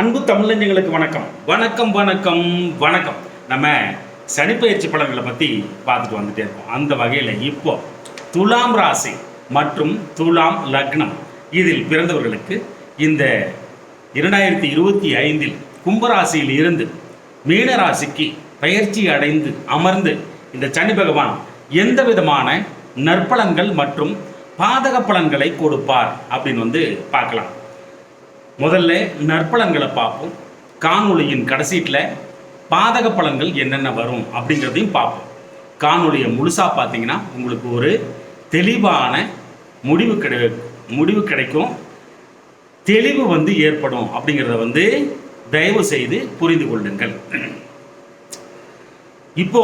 அன்பு தமிழஞ்சங்களுக்கு வணக்கம். வணக்கம் வணக்கம் வணக்கம். நம்ம சனிப்பயிற்சி பலன்களை பற்றி பார்த்துட்டு வந்துட்டே இருக்கோம். அந்த வகையில் இப்போ துலாம் ராசி மற்றும் துலாம் லக்னம் இதில் பிறந்தவர்களுக்கு இந்த இரண்டாயிரத்தி இருபத்தி ஐந்தில் கும்பராசியில் இருந்து மீன ராசிக்கு பயிற்சி அடைந்து அமர்ந்து இந்த சனி பகவான் எந்த விதமான நற்பலன்கள் மற்றும் பாதக பலன்களை கொடுப்பார் அப்படின்னு வந்து பார்க்கலாம். முதல்ல நற்பலன்களை பார்ப்போம். காணொளியின் கடைசீட்டில் பாதக பலன்கள் என்னென்ன வரும் அப்படிங்கிறதையும் பார்ப்போம். காணொளியை முழுசாக பார்த்தீங்கன்னா உங்களுக்கு ஒரு தெளிவான முடிவு கிடை முடிவு கிடைக்கும். தெளிவு வந்து ஏற்படும் அப்படிங்கிறத வந்து தயவு செய்து புரிந்து கொள்ளுங்கள். இப்போ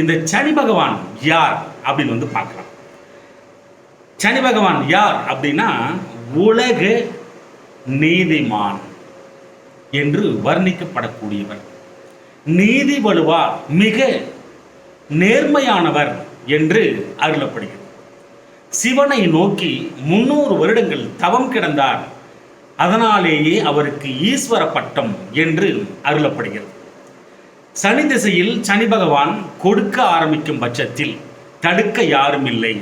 இந்த சனி பகவான் யார் அப்படின்னு வந்து பார்க்கலாம். சனி பகவான் யார் அப்படின்னா உலக நீதிமான் என்று வர்ணிக்கப்படக்கூடியவர். நீதி வலுவா மிக நேர்மையானவர் என்று அருளப்படுகிறது. சிவனை நோக்கி முன்னூறு வருடங்கள் தவம் கிடந்தார். அதனாலேயே அவருக்கு ஈஸ்வர பட்டம் என்று அருளப்படுகிறது. சனி திசையில் சனி பகவான் கொடுக்க ஆரம்பிக்கும் பட்சத்தில் தடுக்க யாரும் இல்லை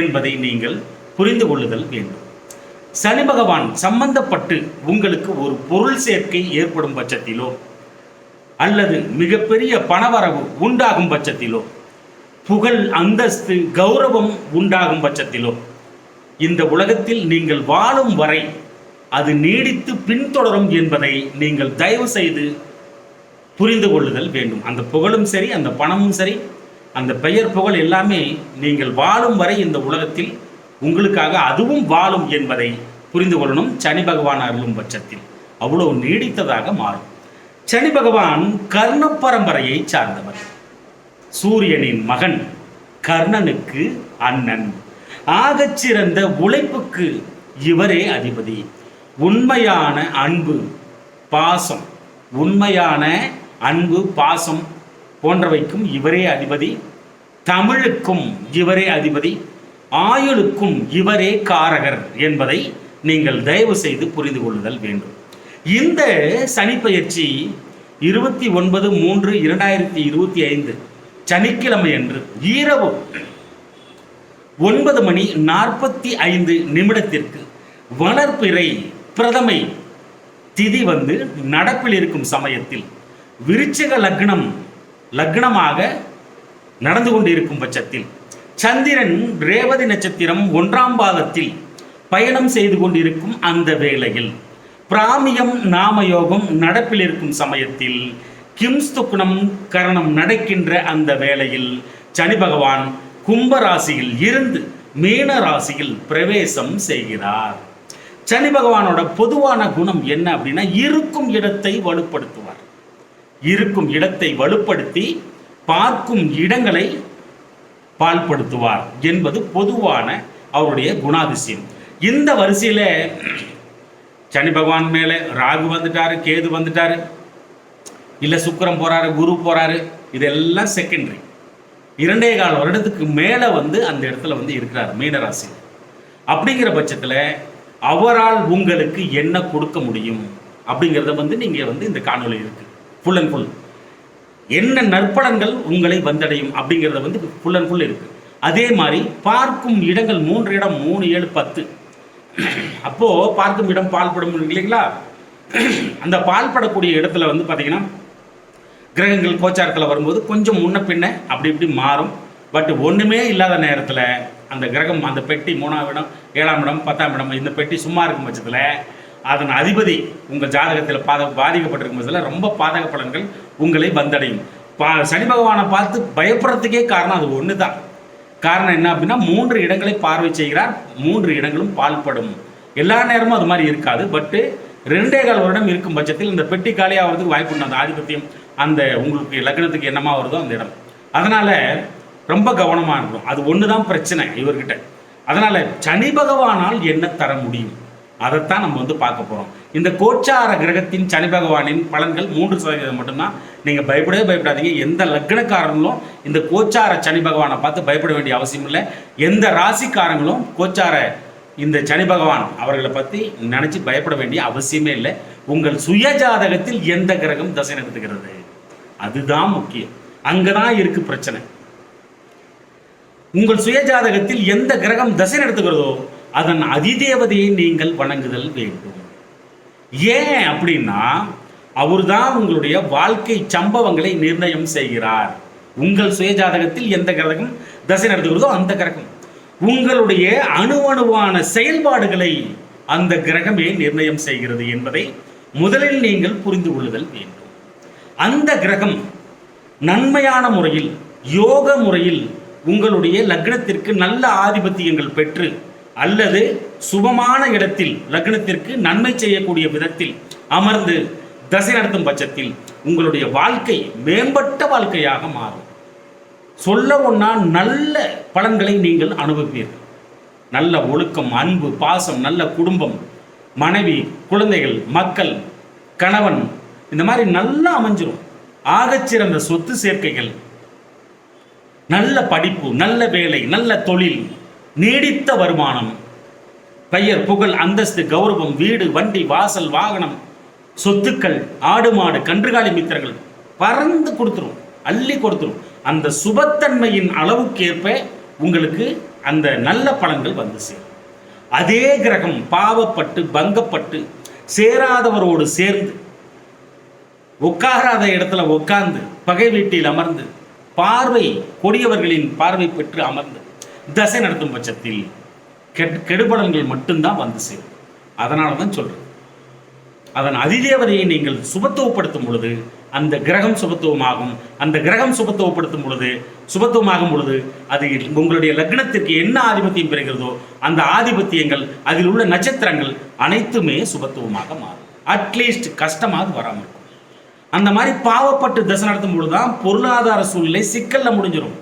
என்பதை நீங்கள் புரிந்து கொள்ளுதல் வேண்டும். சனி பகவான் சம்பந்தப்பட்டு உங்களுக்கு ஒரு பொருள் சேர்க்கை ஏற்படும் பட்சத்திலோ அல்லது மிகப்பெரிய பணவரவு உண்டாகும் பட்சத்திலோ புகழ் அந்தஸ்து கௌரவம் உண்டாகும் பட்சத்திலோ இந்த உலகத்தில் நீங்கள் வாழும் வரை அது நீடித்து பின்தொடரும் என்பதை நீங்கள் தயவு செய்து புரிந்து கொள்ளுதல் வேண்டும். அந்த புகழும் சரி அந்த பணமும் சரி அந்த பெயர் புகழ் எல்லாமே நீங்கள் வாழும் வரை இந்த உலகத்தில் உங்களுக்காக அதுவும் வாழும் என்பதை புரிந்து கொள்ளணும். சனி பகவான் அருளும் பட்சத்தில். அவ்வளவு நீடித்ததாக மாறும். சனி பகவான் கர்ண பரம்பரையை சார்ந்தவர். சூரியனின் மகன் கர்ணனுக்கு அண்ணன். ஆகச் சிறந்த உழைப்புக்கு இவரே அதிபதி. உண்மையான அன்பு பாசம். உண்மையான அன்பு பாசம் போன்றவைக்கும் இவரே அதிபதி. தமிழுக்கும் இவரே அதிபதி. ஆயுளுக்கும் இவரே காரகர் என்பதை நீங்கள் தயவு செய்து புரிந்து கொள்ளுதல் வேண்டும். இந்த சனிப்பயிற்சி இருபத்தி ஒன்பது மூன்று இரண்டாயிரத்தி இருபத்தி ஐந்து சனிக்கிழமை அன்று இரவு ஒன்பது மணி நாற்பத்தி ஐந்து நிமிடத்திற்கு வளர்ப்பிறை பிரதமை திதி வந்து நடப்பில் இருக்கும் சமயத்தில் விருச்சக லக்னம் லக்னமாக நடந்து கொண்டிருக்கும் பட்சத்தில் சந்திரன் ரேவதி நட்சத்திரம் ஒன்றாம் பாதத்தில் பயணம் செய்து கொண்டிருக்கும் அந்த வேளையில் பிராமியம் நாமயோகம் நடப்பில் இருக்கும் சமயத்தில் கிம்ஸ்துக்குணம் கரணம் நடக்கின்ற அந்த வேளையில் சனி பகவான் கும்பராசியில் இருந்து மீன ராசியில் பிரவேசம் செய்கிறார். சனி பகவானோட பொதுவான குணம் என்ன அப்படின்னா இருக்கும் இடத்தை வலுப்படுத்துவார். இருக்கும் இடத்தை வலுப்படுத்தி பார்க்கும் இடங்களை பால்படுத்துவார் என்பது பொதுவான அவருடைய குணாதிசயம். இந்த வரிசையில் சனி பகவான் மேலே ராகு வந்துட்டாரு கேது வந்துட்டாரு இல்லை சுக்கரம் போறாரு குரு போறாரு இதெல்லாம் செகண்டரி இரண்டே கால் வருடத்துக்கு மேலே வந்து அந்த இடத்துல வந்து இருக்கிறார் மீனராசி அப்படிங்கிற பட்சத்தில் அவரால் உங்களுக்கு என்ன கொடுக்க முடியும் அப்படிங்கிறத வந்து நீங்கள் வந்து இந்த காணொலி இருக்கு. ஃபுல் அண்ட் ஃபுல் என்ன நற்பலன்கள் உங்களை வந்தடையும் அப்படிங்கிறத வந்து ஃபுல் அண்ட் ஃபுல் இருக்கு. அதே மாதிரி பார்க்கும் இடங்கள் மூன்று இடம் மூணு ஏழு பத்து. அப்போ பார்க்கும் இடம் பால்படும் இல்லைங்களா? அந்த பால்படக்கூடிய இடத்துல வந்து பார்த்தீங்கன்னா கிரகங்கள் கோச்சாரத்தில் வரும்போது கொஞ்சம் முன்ன பின்ன அப்படி இப்படி மாறும். பட் ஒன்றுமே இல்லாத நேரத்தில் அந்த கிரகம் அந்த பெட்டி மூணாம் இடம் ஏழாம் இடம் பத்தாம் இடம் இந்த பெட்டி சும்மா இருக்கும் பட்சத்தில் அதன் அதிபதி உங்கள் ஜாதகத்தில் பாத பாதிக்கப்பட்டிருக்கும் பட்சத்தில் ரொம்ப பாதக பலன்கள் உங்களை வந்தடையும். பா சனி பகவானை பார்த்து பயப்படுறதுக்கே காரணம் அது ஒன்று தான் காரணம் என்ன அப்படின்னா மூன்று இடங்களை பார்வை செய்கிறார் மூன்று இடங்களும் பால்படும். எல்லா நேரமும் அது மாதிரி இருக்காது பட்டு ரெண்டே கால் வருடம் இருக்கும் பட்சத்தில் இந்த பெட்டி காலியாகிறதுக்கு வாய்ப்பு உண்டு. அந்த ஆதிபத்தியம் அந்த உங்களுக்கு லக்னத்துக்கு என்னமா வருதோ அந்த இடம். அதனால ரொம்ப கவனமாக இருக்கும் அது ஒன்று தான் பிரச்சனை இவர்கிட்ட. அதனால சனி பகவானால் என்ன தர முடியும்? அதைத்தான் நம்ம வந்து பார்க்க போகிறோம் இந்த கோச்சார கிரகத்தின் சனி பகவானின் பலன்கள் மூன்று சதவீதம் மட்டும்தான். நீங்கள் பயப்படவே பயப்படாதீங்க. எந்த லக்னக்காரங்களும் இந்த கோச்சார சனி பகவானை பார்த்து பயப்பட வேண்டிய அவசியம் இல்லை. எந்த ராசிக்காரங்களும் கோச்சார இந்த சனி பகவான் அவர்களை பற்றி நினச்சி பயப்பட வேண்டிய அவசியமே இல்லை. உங்கள் சுய ஜாதகத்தில் எந்த கிரகம் தசை நடத்துகிறது அதுதான் முக்கியம். அங்கே தான் இருக்கு பிரச்சனை. உங்கள் சுய ஜாதகத்தில் எந்த கிரகம் தசை நடத்துகிறதோ அதன் அதிதேவதையை நீங்கள் வணங்குதல் வேண்டும். ஏன் அப்படின்னா அவர்தான் உங்களுடைய வாழ்க்கை சம்பவங்களை நிர்ணயம் செய்கிறார். உங்கள் சுயஜாதகத்தில் எந்த கிரகம் தசை நடத்துகிறதோ அந்த கிரகம். உங்களுடைய அணுவணுவான செயல்பாடுகளை அந்த கிரகமே நிர்ணயம் செய்கிறது என்பதை முதலில் நீங்கள் புரிந்து கொள்ளுதல் வேண்டும். அந்த கிரகம் நன்மையான முறையில் யோக முறையில் உங்களுடைய லக்னத்திற்கு நல்ல ஆதிபத்தியங்கள் பெற்று அல்லது சுபமான இடத்தில் லக்னத்திற்கு நன்மை செய்யக்கூடிய விதத்தில் அமர்ந்து தசை நடத்தும் பட்சத்தில் உங்களுடைய வாழ்க்கை மேம்பட்ட வாழ்க்கையாக மாறும். சொல்ல ஒன்னா நல்ல பலன்களை நீங்கள் அனுபவிப்பீர்கள். நல்ல ஒழுக்கம் அன்பு பாசம் நல்ல குடும்பம் மனைவி குழந்தைகள் மக்கள் கணவன் இந்த மாதிரி நல்லா அமைஞ்சிரும். ஆகச்சிறந்த சொத்து சேர்க்கைகள் நல்ல படிப்பு நல்ல வேலை நல்ல தொழில் நீடித்த வருமானம். பெயர் புகழ் அந்தஸ்து கௌரவம் வீடு வண்டி வாசல் வாகனம் சொத்துக்கள் ஆடு மாடு கன்றுகாலி மித்திரங்கள் பறந்து கொடுத்துரும் அள்ளி கொடுத்துரும். அந்த சுபத்தன்மையின் அளவுக்கேற்ப உங்களுக்கு அந்த நல்ல பலன்கள் வந்து சேரும். அதே கிரகம் பாவப்பட்டு பங்கப்பட்டு சேராதவரோடு சேர்ந்து உட்காராத இடத்துல உட்கார்ந்து பகை வீட்டில் அமர்ந்து பார்வை கொடியவர்களின் பார்வை பெற்று அமர்ந்து தசை நடத்தும் பட்சத்தில் கெட் கெடுபலன்கள் மட்டும்தான் வந்து சேரும். அதனால தான் சொல்றேன். அதன் அதிதேவதையை நீங்கள் சுபத்துவப்படுத்தும் பொழுது அந்த கிரகம் சுபத்துவமாகும். அந்த கிரகம் சுபத்துவப்படுத்தும் பொழுது சுபத்துவமாகும் பொழுது அது உங்களுடைய லக்னத்திற்கு என்ன ஆதிபத்தியம் பெறுகிறதோ அந்த ஆதிபத்தியங்கள் அதில் உள்ள நட்சத்திரங்கள் அனைத்துமே சுபத்துவமாக மாறும். அட்லீஸ்ட் கஷ்டமாவது வராமல் இருக்கும். அந்த மாதிரி பாவப்பட்டு தசை நடத்தும் பொழுது தான் பொருளாதார சூழ்நிலை சிக்கல்ல முடிஞ்சிடும்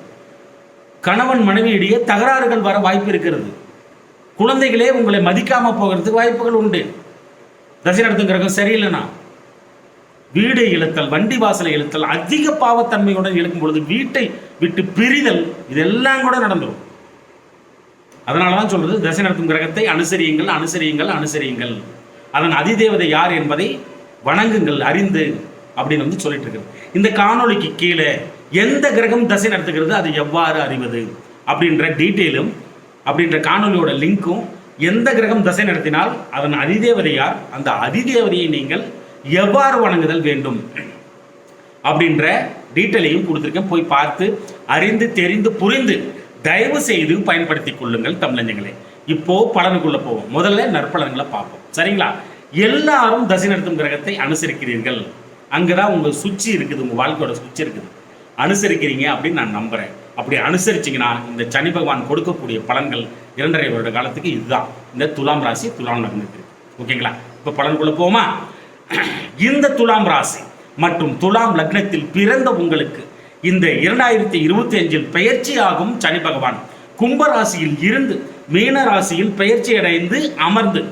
கணவன் மனைவியிடையே தகராறுகள் வர வாய்ப்பு இருக்கிறது. குழந்தைகளே உங்களை மதிக்காமல் போகிறதுக்கு வாய்ப்புகள் உண்டு. தசை நடத்தும் கிரகம் சரியில்லைனா? வீடை இழுத்தல் வண்டி வாசலை இழுத்தல் அதிக பாவத்தன்மையுடன் இழுக்கும் பொழுது வீட்டை விட்டு பிரிதல் இதெல்லாம் கூட நடந்துடும் அதனால தான் சொல்றது தசை நடத்தும் கிரகத்தை அனுசரியுங்கள் அனுசரியுங்கள் அனுசரியுங்கள். அதன் அதிதேவதை யார் என்பதை வணங்குங்கள் அறிந்து அப்படின்னு வந்து சொல்லிட்டு இருக்கிறது இந்த காணொளிக்கு கீழே எந்த கிரகம் தசை நடத்துகிறது அது எவ்வாறு அறிவது? அப்படின்ற டீட்டெயிலும் அப்படின்ற காணொளியோட லிங்க்கும் எந்த கிரகம் தசை நடத்தினால் அதன் அதிதேவதை யார் அந்த அதிதேவதையை நீங்கள் எவ்வாறு வணங்குதல் வேண்டும்? அப்படின்ற டீட்டெயிலையும் கொடுத்துருக்கேன். போய் பார்த்து அறிந்து தெரிந்து புரிந்து தயவு செய்து பயன்படுத்தி கொள்ளுங்கள் தமிழஞ்சங்களே. இப்போ பலனுக்குள்ள போவோம். முதல்ல நற்பலன்களை பார்ப்போம். சரிங்களா? எல்லாரும் தசை நடத்தும் கிரகத்தை அனுசரிக்கிறீர்கள். அங்கதான் உங்க சுச்சி இருக்குது உங்க வாழ்க்கையோட சுச்சி இருக்குது. அனுசரிக்கிறீங்க அப்படின்னு நான் நம்புகிறேன் அப்படி அனுசரிச்சிங்கன்னா இந்த சனி பகவான் கொடுக்கக்கூடிய பலன்கள் இரண்டரை வருட காலத்துக்கு இதுதான். இந்த துலாம் ராசி துலாம் நடந்துட்டு ஓகேங்களா? இப்போ பலனுக்குள்ள போமா இந்த துலாம் ராசி மற்றும் துலாம் லக்னத்தில் பிறந்த உங்களுக்கு இந்த இரண்டாயிரத்தி இருபத்தி அஞ்சில் பெயர்ச்சியாகும் சனி பகவான். கும்பராசியில் இருந்து மீன ராசியில் பெயர்ச்சி அடைந்து அமர்ந்து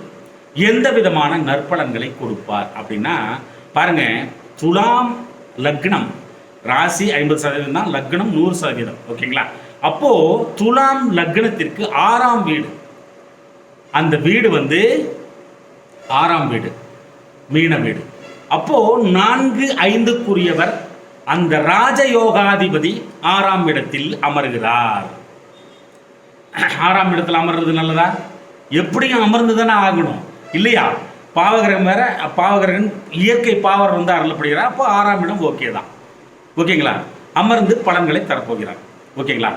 எந்த விதமான நற்பலன்களை கொடுப்பார் அப்படின்னா பாருங்க துலாம் லக்னம் ராசி ஐம்பது சதவீதம் தான் லக்னம் நூறு சதவீதம். ஓகேங்களா? அப்போ துலாம் லக்னத்திற்கு ஆறாம் வீடு. அந்த வீடு வந்து ஆறாம் வீடு மீன வீடு. அப்போ நான்கு ஐந்துக்குரியவர் அந்த ராஜயோகாதிபதி ஆறாம் இடத்தில் அமர்கிறார். ஆறாம் இடத்துல அமர்றது நல்லதா? எப்படியும் அமர்ந்து தானே ஆகணும். இல்லையா? பாவகிரகம் வேற பாவகிரகன் இயற்கை பாவர் வந்து அருளப்படுகிறார் அப்போ ஆறாம் இடம் ஓகே தான். ஓகேங்களா? அமர்ந்து பலன்களை தரப்போகிறார். ஓகேங்களா?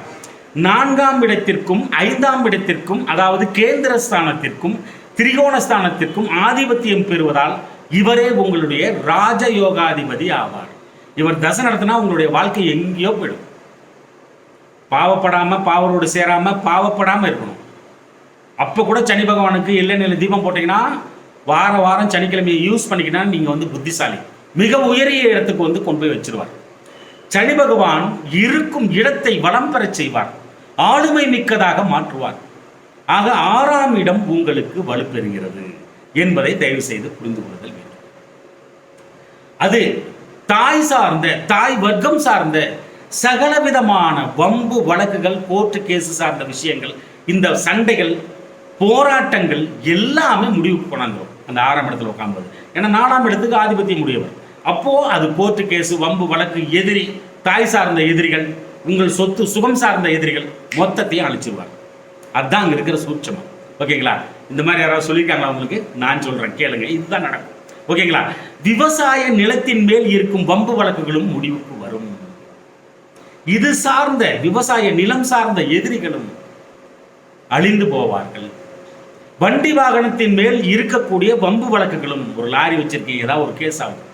நான்காம் இடத்திற்கும் ஐந்தாம் இடத்திற்கும் அதாவது கேந்திர ஸ்தானத்திற்கும் திரிகோண ஸ்தானத்திற்கும் ஆதிபத்தியம் பெறுவதால் இவரே உங்களுடைய ராஜயோகாதிபதி ஆவார். இவர் தசை நடத்தினா உங்களுடைய வாழ்க்கை எங்கேயோ போயிடும். பாவப்படாம பாவரோடு சேராம பாவப்படாம இருக்கணும். அப்போ கூட சனி பகவானுக்கு எல்லை நிலை தீபம் போட்டீங்கன்னா வார வாரம் சனிக்கிழமையை யூஸ் பண்ணிக்கினா நீங்க வந்து புத்திசாலி. மிக உயரிய இடத்துக்கு வந்து கொண்டு போய் வச்சிருவார். சனி பகவான் இருக்கும் இடத்தை வளம் பெறச் செய்வார். ஆளுமை மிக்கதாக மாற்றுவார். ஆக ஆறாம் இடம் உங்களுக்கு வலுப்பெறுகிறது என்பதை தயவு செய்து புரிந்து கொள்ளுதல் வேண்டும். அது தாய் சார்ந்த தாய் வர்க்கம் சார்ந்த சகலவிதமான வம்பு வழக்குகள் கோர்ட்டு கேஸ் சார்ந்த விஷயங்கள் இந்த சண்டைகள் போராட்டங்கள் எல்லாமே முடிவுக்கு கொண்டாந்துரும். அந்த ஆறாம் இடத்துல உட்காரும்போது ஏன்னா நாலாம் இடத்துக்கு ஆதிபத்தியம் முடியவர் அப்போது அது கோர்ட்டு கேஸு வம்பு வழக்கு எதிரி தாய் சார்ந்த எதிரிகள் உங்கள் சொத்து சுகம் சார்ந்த எதிரிகள் மொத்தத்தையும் அழிச்சிருவாங்க அதுதான் அங்கே இருக்கிற சூட்சமம். ஓகேங்களா? இந்த மாதிரி யாராவது சொல்லியிருக்காங்களா உங்களுக்கு? நான் சொல்கிறேன் கேளுங்க. இதுதான் நடக்கும். ஓகேங்களா? விவசாய நிலத்தின் மேல் இருக்கும் வம்பு வழக்குகளும் முடிவுக்கு வரும். இது சார்ந்த விவசாய நிலம் சார்ந்த எதிரிகளும் அழிந்து போவார்கள். வண்டி வாகனத்தின் மேல் இருக்கக்கூடிய வம்பு வழக்குகளும் ஒரு லாரி வச்சிருக்கீங்க. ஏதாவது ஒரு கேஸ் ஆகும்.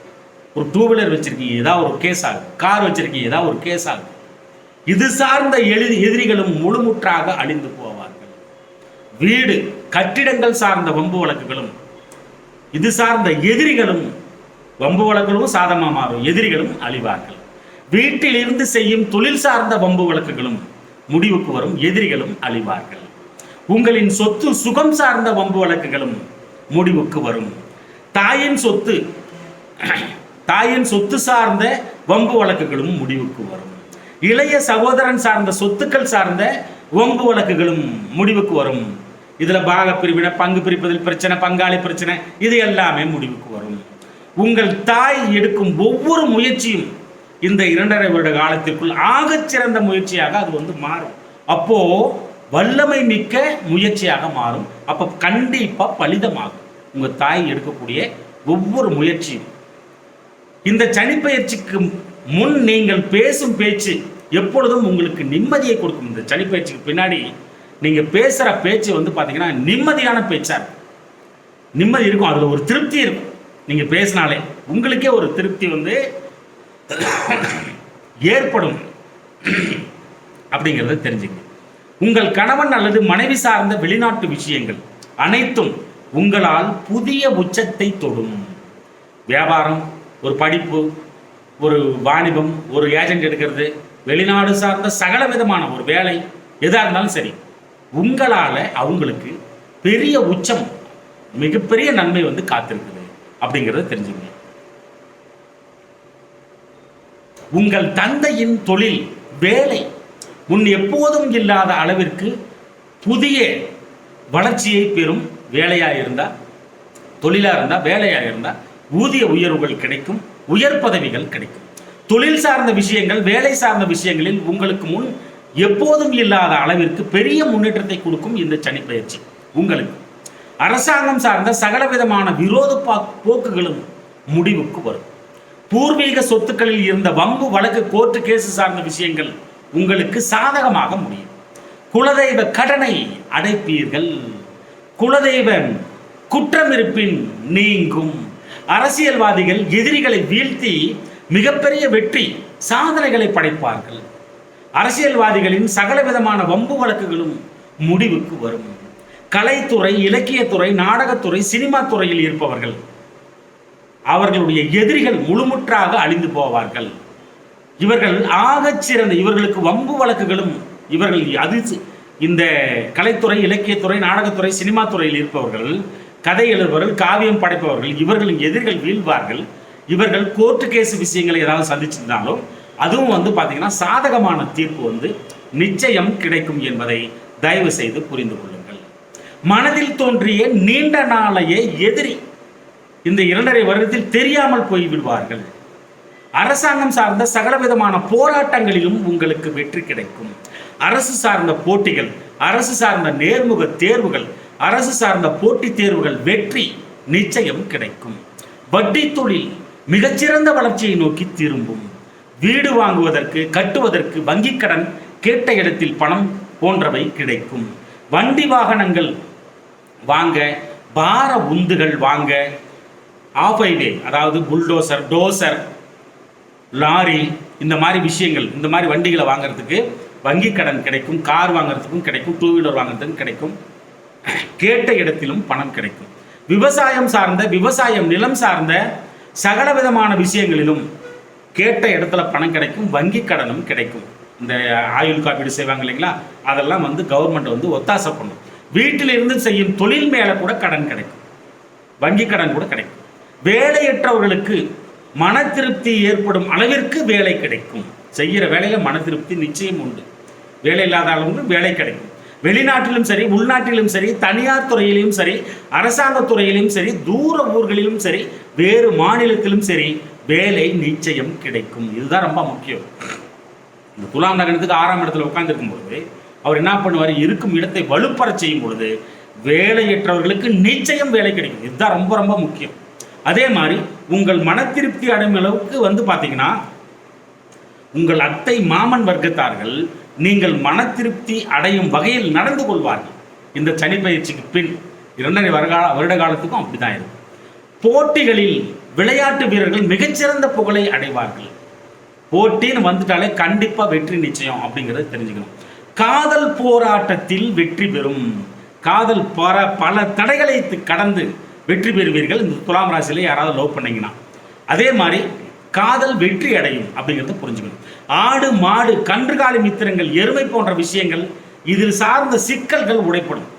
ஒரு டூ வீலர் வச்சிருக்கீங்க ஏதாவது ஒரு கேஸ் ஆகும். கார் வச்சிருக்கீங்க ஏதாவது ஒரு கேஸ் ஆகும். இது சார்ந்த எழுதி எதிரிகளும் முழுமுற்றாக அழிந்து போவார்கள். வீடு கட்டிடங்கள் சார்ந்த வம்பு வழக்குகளும் இது சார்ந்த எதிரிகளும் வம்பு வழக்குகளும் சாதமாக மாறும். எதிரிகளும் அழிவார்கள். வீட்டில் இருந்து செய்யும் தொழில் சார்ந்த வம்பு வழக்குகளும் முடிவுக்கு வரும். எதிரிகளும் அழிவார்கள். உங்களின் சொத்து சுகம் சார்ந்த வம்பு வழக்குகளும் முடிவுக்கு வரும். தாயின் சொத்து தாயின் சொத்து சார்ந்த வம்பு வழக்குகளும் முடிவுக்கு வரும். இளைய சகோதரன் சார்ந்த சொத்துக்கள் சார்ந்த வம்பு வழக்குகளும் முடிவுக்கு வரும். இதுல பாக பிரிவினை பங்கு பிரிப்பதில் பிரச்சனை பங்காளி பிரச்சனை இது எல்லாமே முடிவுக்கு வரும். உங்கள் தாய் எடுக்கும் ஒவ்வொரு முயற்சியும் இந்த இரண்டரை வருட காலத்திற்குள் ஆக சிறந்த முயற்சியாக அது வந்து மாறும். அப்போ வல்லமை மிக்க முயற்சியாக மாறும். அப்ப கண்டிப்பா பலிதமாகும். உங்க தாய் எடுக்கக்கூடிய ஒவ்வொரு முயற்சியும். இந்த சனிப்பயிற்சிக்கு முன் நீங்கள் பேசும் பேச்சு எப்பொழுதும் உங்களுக்கு நிம்மதியை கொடுக்கும். இந்த சனிப்பயிற்சிக்கு பின்னாடி நீங்கள் பேசுகிற பேச்சு வந்து பார்த்தீங்கன்னா நிம்மதியான பேச்சாக இருக்கும். நிம்மதி இருக்கும். அதில் ஒரு திருப்தி இருக்கும். நீங்கள் பேசினாலே உங்களுக்கே ஒரு திருப்தி வந்து ஏற்படும். அப்படிங்கிறத தெரிஞ்சுங்க. உங்கள் கணவன் அல்லது மனைவி சார்ந்த வெளிநாட்டு விஷயங்கள் அனைத்தும் உங்களால் புதிய உச்சத்தை தொடும். வியாபாரம் ஒரு படிப்பு ஒரு வாணிபம் ஒரு ஏஜென்ட் எடுக்கிறது வெளிநாடு சார்ந்த சகல விதமான ஒரு வேலை எதாக இருந்தாலும் சரி உங்களால் அவங்களுக்கு பெரிய உச்சம் மிகப்பெரிய நன்மை வந்து காத்திருக்குது அப்படிங்கிறத தெரிஞ்சுங்க. உங்கள் தந்தையின் தொழில் வேலை முன் எப்போதும் இல்லாத அளவிற்கு புதிய வளர்ச்சியை பெறும் வேலையாக இருந்தால் தொழிலாக இருந்தால் வேலையாக இருந்தால் ஊதிய உயர்வுகள் கிடைக்கும் உயர் பதவிகள் கிடைக்கும். தொழில் சார்ந்த விஷயங்கள் வேலை சார்ந்த விஷயங்களில் உங்களுக்கு முன் எப்போதும் இல்லாத அளவிற்கு பெரிய முன்னேற்றத்தை கொடுக்கும் இந்த சனிப்பெயர்ச்சி உங்களுக்கு. அரசாங்கம் சார்ந்த சகல விதமான விரோத பா- போக்குகளும் முடிவுக்கு வரும். பூர்வீக சொத்துக்களில் இருந்த வம்பு வழக்கு கோர்ட்டு கேஸ் சார்ந்த விஷயங்கள் உங்களுக்கு சாதகமாக முடியும். குலதெய்வ கடனை அடைப்பீர்கள். குலதெய்வ குற்றம் இருப்பின் நீங்கும். அரசியல்வாதிகள் எதிரிகளை வீழ்த்தி மிகப்பெரிய வெற்றி சாதனைகளை படைப்பார்கள். அரசியல்வாதிகளின் சகலவிதமான வம்பு வழக்குகளும் முடிவுக்கு வரும். கலைத்துறை இலக்கியத்துறை நாடகத்துறை சினிமா துறையில் இருப்பவர்கள் அவர்களுடைய எதிரிகள் முழுமுற்றாக அழிந்து போவார்கள். இவர்கள் ஆகச் சிறந்த இவர்களுக்கு வம்பு வழக்குகளும் இவர்கள் அது இந்த கலைத்துறை இலக்கியத்துறை நாடகத்துறை சினிமா துறையில் இருப்பவர்கள் கதை எழுதுபவர்கள் காவியம் படைப்பவர்கள் இவர்களின் எதிர்கள் வீழ்வார்கள். இவர்கள் கோர்ட்டு கேஸ் விஷயங்களை ஏதாவது சந்திச்சிருந்தாலும் அதுவும் வந்து பார்த்தீங்கன்னா சாதகமான தீர்ப்பு வந்து நிச்சயம் கிடைக்கும் என்பதை தயவு செய்து புரிந்து கொள்ளுங்கள். மனதில் தோன்றிய நீண்ட நாளைய எதிரி இந்த இரண்டரை வருடத்தில் தெரியாமல் போய் விடுவார்கள். அரசாங்கம் சார்ந்த சகல விதமான போராட்டங்களிலும் உங்களுக்கு வெற்றி கிடைக்கும். அரசு சார்ந்த போட்டிகள் அரசு சார்ந்த நேர்முக தேர்வுகள் அரசு சார்ந்த போட்டித் தேர்வுகள் வெற்றி நிச்சயம் கிடைக்கும். வட்டி தொழில் மிகச்சிறந்த வளர்ச்சியை நோக்கி திரும்பும். வீடு வாங்குவதற்கு கட்டுவதற்கு வங்கிக் கடன் கேட்ட இடத்தில் பணம் போன்றவை கிடைக்கும். வண்டி வாகனங்கள் வாங்க பார உந்துகள் வாங்க ஆஃப் ஹைவே அதாவது புல்டோசர் டோசர் லாரி இந்த மாதிரி விஷயங்கள் இந்த மாதிரி வண்டிகளை வாங்குறதுக்கு வங்கி கடன் கிடைக்கும் கார் வாங்குறதுக்கும் கிடைக்கும் டூ வீலர் வாங்குறதுக்கும் கிடைக்கும். கேட்ட இடத்திலும் பணம் கிடைக்கும். விவசாயம் சார்ந்த விவசாயம் நிலம் சார்ந்த சகல விதமான விஷயங்களிலும் கேட்ட இடத்துல பணம் கிடைக்கும் வங்கி கடனும் கிடைக்கும். இந்த ஆயுள் காப்பீடு செய்வாங்க இல்லைங்களா? அதெல்லாம் வந்து கவர்மெண்ட் வந்து ஒத்தாசை பண்ணும். வீட்டிலிருந்து செய்யும் தொழில் மேலே கூட கடன் கிடைக்கும். வங்கி கடன் கூட கிடைக்கும். வேலையற்றவர்களுக்கு மன திருப்தி ஏற்படும் அளவிற்கு வேலை கிடைக்கும். செய்கிற வேலையில் மன திருப்தி நிச்சயம் உண்டு. வேலை இல்லாத அளவுக்கு வேலை கிடைக்கும். வெளிநாட்டிலும் சரி உள்நாட்டிலும் சரி தனியார் துறையிலும் சரி அரசாங்க துறையிலும் சரி தூர ஊர்களிலும் சரி வேறு மாநிலத்திலும் சரி வேலை நிச்சயம் கிடைக்கும். இதுதான் ரொம்ப முக்கியம். இந்த துலாம் நகரத்துக்கு ஆறாம் இடத்துல உட்காந்துருக்கும் பொழுது அவர் என்ன பண்ணுவார்? இருக்கும் இடத்தை வலுப்பற செய்யும் பொழுது வேலையற்றவர்களுக்கு நிச்சயம் வேலை கிடைக்கும். இதுதான் ரொம்ப ரொம்ப முக்கியம். அதே மாதிரி உங்கள் மன திருப்தி அடையும் அளவுக்கு வந்து பார்த்தீங்கன்னா உங்கள் அத்தை மாமன் வர்க்கத்தார்கள் நீங்கள் மன திருப்தி அடையும் வகையில் நடந்து கொள்வார்கள். இந்த சனி பயிற்சிக்கு பின் இரண்டரை வருகால வருட காலத்துக்கும் அப்படிதான் இருக்கும். போட்டிகளில் விளையாட்டு வீரர்கள் மிகச்சிறந்த புகழை அடைவார்கள். போட்டின்னு வந்துட்டாலே கண்டிப்பாக வெற்றி நிச்சயம் அப்படிங்கிறத தெரிஞ்சுக்கணும். காதல் போராட்டத்தில் வெற்றி பெறும். காதல் போற பல தடைகளை கடந்து வெற்றி பெறுவீர்கள். இந்த துலாம் ராசியில் யாராவது லவ் பண்ணிங்கன்னா. அதே மாதிரி காதல் வெற்றி அடையும் அப்படிங்கிறத புரிஞ்சுக்கணும். ஆடு மாடு கன்றுகாலி மித்திரங்கள் எருமை போன்ற விஷயங்கள் இதில் சார்ந்த சிக்கல்கள் உடைப்படும்.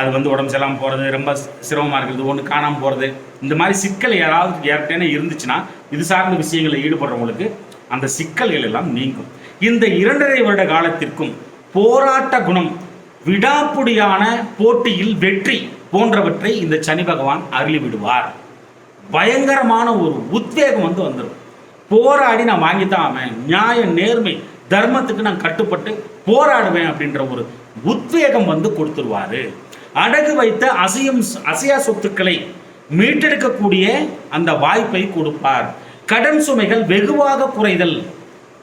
அது வந்து உடம்பு சரியில்லாமல் போகிறது ரொம்ப சிரமமாக இருக்கிறது ஒன்று காணாமல் போகிறது இந்த மாதிரி சிக்கல் யாராவது ஏற்கனவே இருந்துச்சுன்னா இது சார்ந்த விஷயங்களில் ஈடுபடுறவங்களுக்கு அந்த சிக்கல்கள் எல்லாம் நீங்கும். இந்த இரண்டரை வருட காலத்திற்கும் போராட்ட குணம் விடாப்புடியான போட்டியில் வெற்றி போன்றவற்றை இந்த சனி பகவான் அருளிவிடுவார். பயங்கரமான ஒரு உத்வேகம் வந்து வந்துடும் போராடி நான் வாங்கித்தான் ஆவேன் நியாய நேர்மை தர்மத்துக்கு நான் கட்டுப்பட்டு போராடுவேன் அப்படின்ற ஒரு உத்வேகம் வந்து கொடுத்துருவாரு. அடகு வைத்த அசையும் அசையா சொத்துக்களை மீட்டெடுக்கக்கூடிய அந்த வாய்ப்பை கொடுப்பார். கடன் சுமைகள் வெகுவாக குறைதல்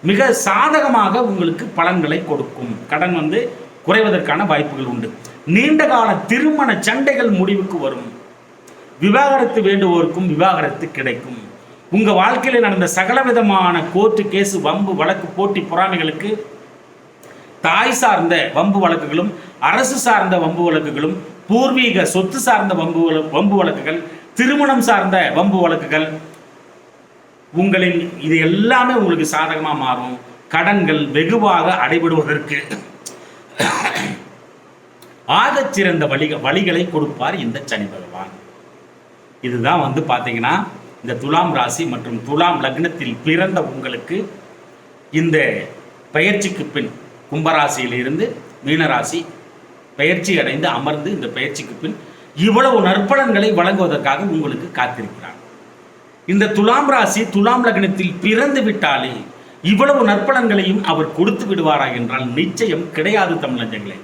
மிக சாதகமாக உங்களுக்கு பலன்களை கொடுக்கும். கடன் வந்து குறைவதற்கான வாய்ப்புகள் உண்டு. நீண்டகால திருமண சண்டைகள் முடிவுக்கு வரும். விவாகரத்து வேண்டுவோருக்கும் விவாகரத்து கிடைக்கும். உங்கள் வாழ்க்கையில் நடந்த சகலவிதமான கோர்ட்டு கேஸு வம்பு வழக்கு போட்டி பொறாமைகளுக்கு தாய் சார்ந்த வம்பு வழக்குகளும் அரசு சார்ந்த வம்பு வழக்குகளும் பூர்வீக சொத்து சார்ந்த வம்பு வழ- வம்பு வழக்குகள் திருமணம் சார்ந்த வம்பு வழக்குகள் உங்களின் இது எல்லாமே உங்களுக்கு சாதகமாக மாறும். கடன்கள் வெகுவாக அடைபடுவதற்கு ஆகச் சிறந்த வழிக வழிகளை கொடுப்பார் இந்த சனி பகவான். இதுதான் வந்து பார்த்தீங்கன்னா இந்த துலாம் ராசி மற்றும் துலாம் லக்னத்தில் பிறந்த உங்களுக்கு இந்த பயிற்சிக்கு பின் கும்பராசியிலிருந்து மீனராசி பயிற்சி அடைந்து அமர்ந்து இந்த பயிற்சிக்கு பின் இவ்வளவு நற்பலன்களை வழங்குவதற்காக உங்களுக்கு காத்திருக்கிறார். இந்த துலாம் ராசி துலாம் லக்னத்தில் பிறந்து விட்டாலே இவ்வளவு நற்பலன்களையும் அவர் கொடுத்து விடுவாரா என்றால் நிச்சயம் கிடையாது தமிழஞ்சங்களே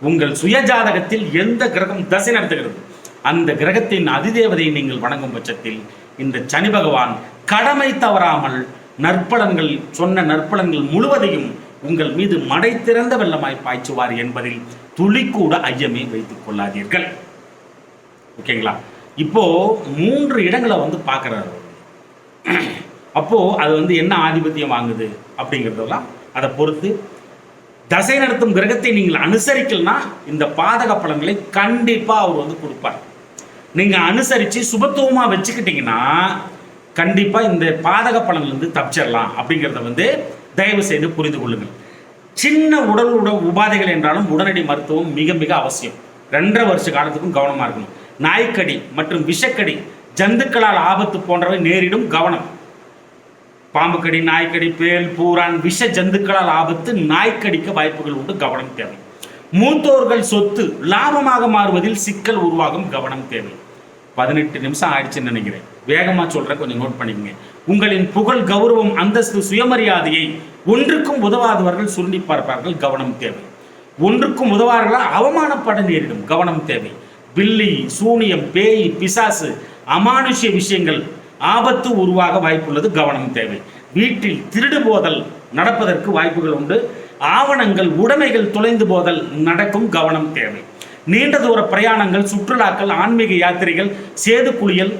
உங்கள் சுயஜாதகத்தில் எந்த கிரகம் தசை நடத்துகிறது? அந்த கிரகத்தின் அதிதேவதையை நீங்கள் வணங்கும் பட்சத்தில் இந்த சனி பகவான் கடமை தவறாமல் நற்பலன்கள் சொன்ன நற்பலன்கள் முழுவதையும் உங்கள் மீது மடை திறந்த வெள்ளமாய் பாய்ச்சுவார் என்பதில் துளிக்கூட ஐயமே வைத்துக் கொள்ளாதீர்கள். ஓகேங்களா? இப்போ மூன்று இடங்களை வந்து பார்க்குறாரு அப்போ அது வந்து என்ன ஆதிபத்தியம் வாங்குது அப்படிங்கிறதெல்லாம் அதை பொறுத்து தசை நடத்தும் கிரகத்தை நீங்கள் அனுசரிக்கலனா இந்த பாதக பலன்களை கண்டிப்பா அவர் வந்து கொடுப்பார். நீங்க அனுசரிச்சு சுபத்துவமா வச்சுக்கிட்டீங்கன்னா கண்டிப்பா இந்த பாதக பலன்லேருந்து தப்பிச்சிடலாம் அப்படிங்கிறத வந்து தயவு செய்து புரிந்து கொள்ளுங்கள். சின்ன உடல் உட உபாதைகள் என்றாலும் உடனடி மருத்துவம் மிக மிக அவசியம். ரெண்டரை வருஷ காலத்துக்கும் கவனமா இருக்கணும். நாய்க்கடி மற்றும் விஷக்கடி ஜந்துக்களால் ஆபத்து போன்றவை நேரிடும் கவனம். பாம்புக்கடி நாய்க்கடி பேல் பூரான் விஷ ஜந்துக்களால் ஆபத்து நாய்க்கடிக்க வாய்ப்புகள் உண்டு கவனம் தேவை. மூத்தோர்கள் சொத்து லாபமாக மாறுவதில் சிக்கல் உருவாகும் கவனம் தேவை. பதினெட்டு நிமிஷம் ஆயிடுச்சுன்னு நினைக்கிறேன். வேகமாக சொல்கிறேன் கொஞ்சம் நோட் பண்ணிக்கங்க. உங்களின் புகழ் கௌரவம் அந்தஸ்து சுயமரியாதையை ஒன்றுக்கும் உதவாதவர்கள் சுருண்டி பார்ப்பார்கள் கவனம் தேவை. ஒன்றுக்கும் உதவார்களா அவமானப்பட நேரிடும் கவனம் தேவை. பில்லி சூனியம் பேய் பிசாசு அமானுஷ்ய விஷயங்கள் ஆபத்து உருவாக வாய்ப்புள்ளது கவனம் தேவை. வீட்டில் திருடு போதல் நடப்பதற்கு வாய்ப்புகள் உண்டு. ஆவணங்கள் உடைமைகள் தொலைந்து போதல் நடக்கும் கவனம் தேவை. நீண்ட தூர பிரயாணங்கள் சுற்றுலாக்கள் ஆன்மீக யாத்திரைகள் சேது குளியல்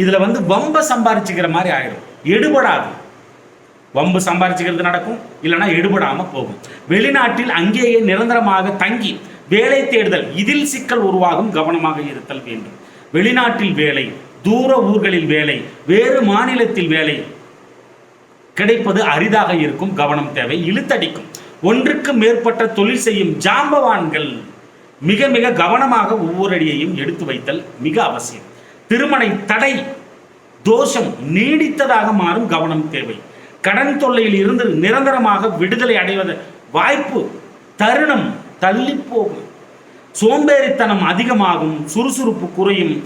இதில் வந்து வம்ப சம்பாரிச்சுக்கிற மாதிரி ஆயிடும் எடுபடாது. வம்பு சம்பாரிச்சுக்கிறது நடக்கும் இல்லைன்னா எடுபடாமல் போகும். வெளிநாட்டில் அங்கேயே நிரந்தரமாக தங்கி வேலை தேடுதல் இதில் சிக்கல் உருவாகும் கவனமாக இருத்தல் வேண்டும். வெளிநாட்டில் வேலை தூர ஊர்களில் வேலை வேறு மாநிலத்தில் வேலை கிடைப்பது அரிதாக இருக்கும் கவனம் தேவை இழுத்தடிக்கும். ஒன்றுக்கு மேற்பட்ட தொழில் செய்யும் ஜாம்பவான்கள் மிக மிக கவனமாக ஒவ்வொரு அடியையும் எடுத்து வைத்தல் மிக அவசியம். திருமணை தடை தோஷம் நீடித்ததாக மாறும் கவனம் தேவை. கடன் தொல்லையில் இருந்து நிரந்தரமாக விடுதலை அடைவது வாய்ப்பு தருணம் தள்ளி போகும். சோம்பேறித்தனம் அதிகமாகும் சுறுசுறுப்பு குறையும்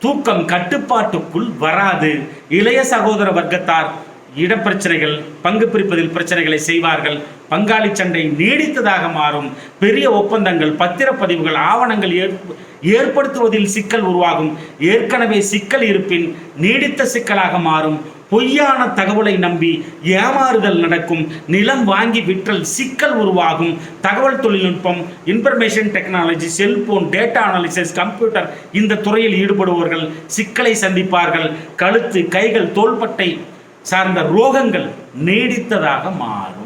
தூக்கம் கட்டுப்பாட்டுக்குள் வராது. இளைய சகோதர வர்க்கத்தார் இடப்பிரச்சனைகள் பங்கு பிரிப்பதில் பிரச்சனைகளை செய்வார்கள். பங்காளி சண்டை நீடித்ததாக மாறும். பெரிய ஒப்பந்தங்கள் பத்திரப்பதிவுகள் ஆவணங்கள் ஏற்ப- ஏற்படுத்துவதில் சிக்கல் உருவாகும். ஏற்கனவே சிக்கல் இருப்பின் நீடித்த சிக்கலாக மாறும். பொய்யான தகவலை நம்பி ஏமாறுதல் நடக்கும். நிலம் வாங்கி விற்றல் சிக்கல் உருவாகும். தகவல் தொழில்நுட்பம் information technology cellphone data analysis computer இந்த துறையில் ஈடுபடுபவர்கள் சிக்கலை சந்திப்பார்கள். கழுத்து கைகள் தோள்பட்டை சார்ந்த ரோகங்கள் நீடித்ததாக மாறும்.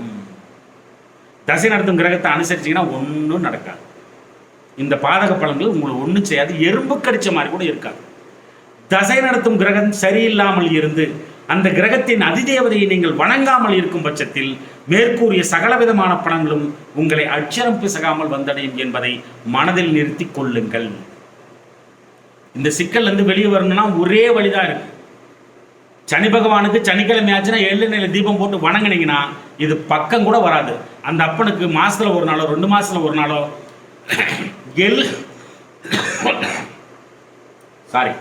தசை நடத்தும் கிரகத்தை அனுசரிச்சீங்கன்னா ஒன்றும் நடக்காது. இந்த பாதக பலன்கள் உங்களுக்கு ஒன்றும் செய்யாது. எறும்பு கடிச்ச மாதிரி கூட இருக்காது. தசை நடத்தும் கிரகம் சரியில்லாமல் இருந்து அந்த கிரகத்தின் அதிதேவதையை நீங்கள் வணங்காமல் இருக்கும் பட்சத்தில் மேற்கூறிய சகலவிதமான பணங்களும் உங்களை அச்சரம் பிசகாமல் வந்தடையும் என்பதை மனதில் நிறுத்தி கொள்ளுங்கள். இந்த சிக்கல் வந்து வெளியே வரணும்னா ஒரே வழிதான் இருக்கு. சனி பகவானுக்கு சனிக்கிழமை ஆச்சுன்னா ஏழு நிலை தீபம் போட்டு வணங்குனீங்கன்னா இது பக்கம் கூட வராது. அந்த அப்பனுக்கு மாசத்துல ஒரு நாளோ ரெண்டு மாசத்துல ஒரு நாளோ எள் சாரி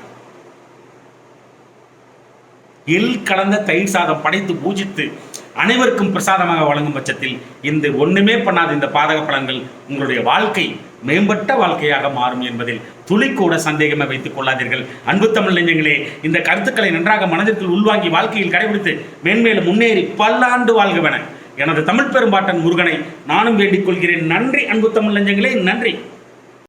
எள் கலந்த தயிர் சாதம் படைத்து பூஜித்து அனைவருக்கும் பிரசாதமாக வழங்கும் பட்சத்தில் இந்த ஒன்றுமே பண்ணாத இந்த பாதக பலன்கள் உங்களுடைய வாழ்க்கை மேம்பட்ட வாழ்க்கையாக மாறும் என்பதில் துளி கூட சந்தேகமே வைத்துக் கொள்ளாதீர்கள். அன்பு தமிழ் நெஞ்சங்களே இந்த கருத்துக்களை நன்றாக மனதிற்குள் உள்வாங்கி வாழ்க்கையில் கடைபிடித்து மேன்மேலும் முன்னேறி பல்லாண்டு வாழ்கவென எனது தமிழ் பெரும்பாட்டன் முருகனை நானும் வேண்டிக் கொள்கிறேன். நன்றி அன்பு தமிழ் நெஞ்சங்களே நன்றி.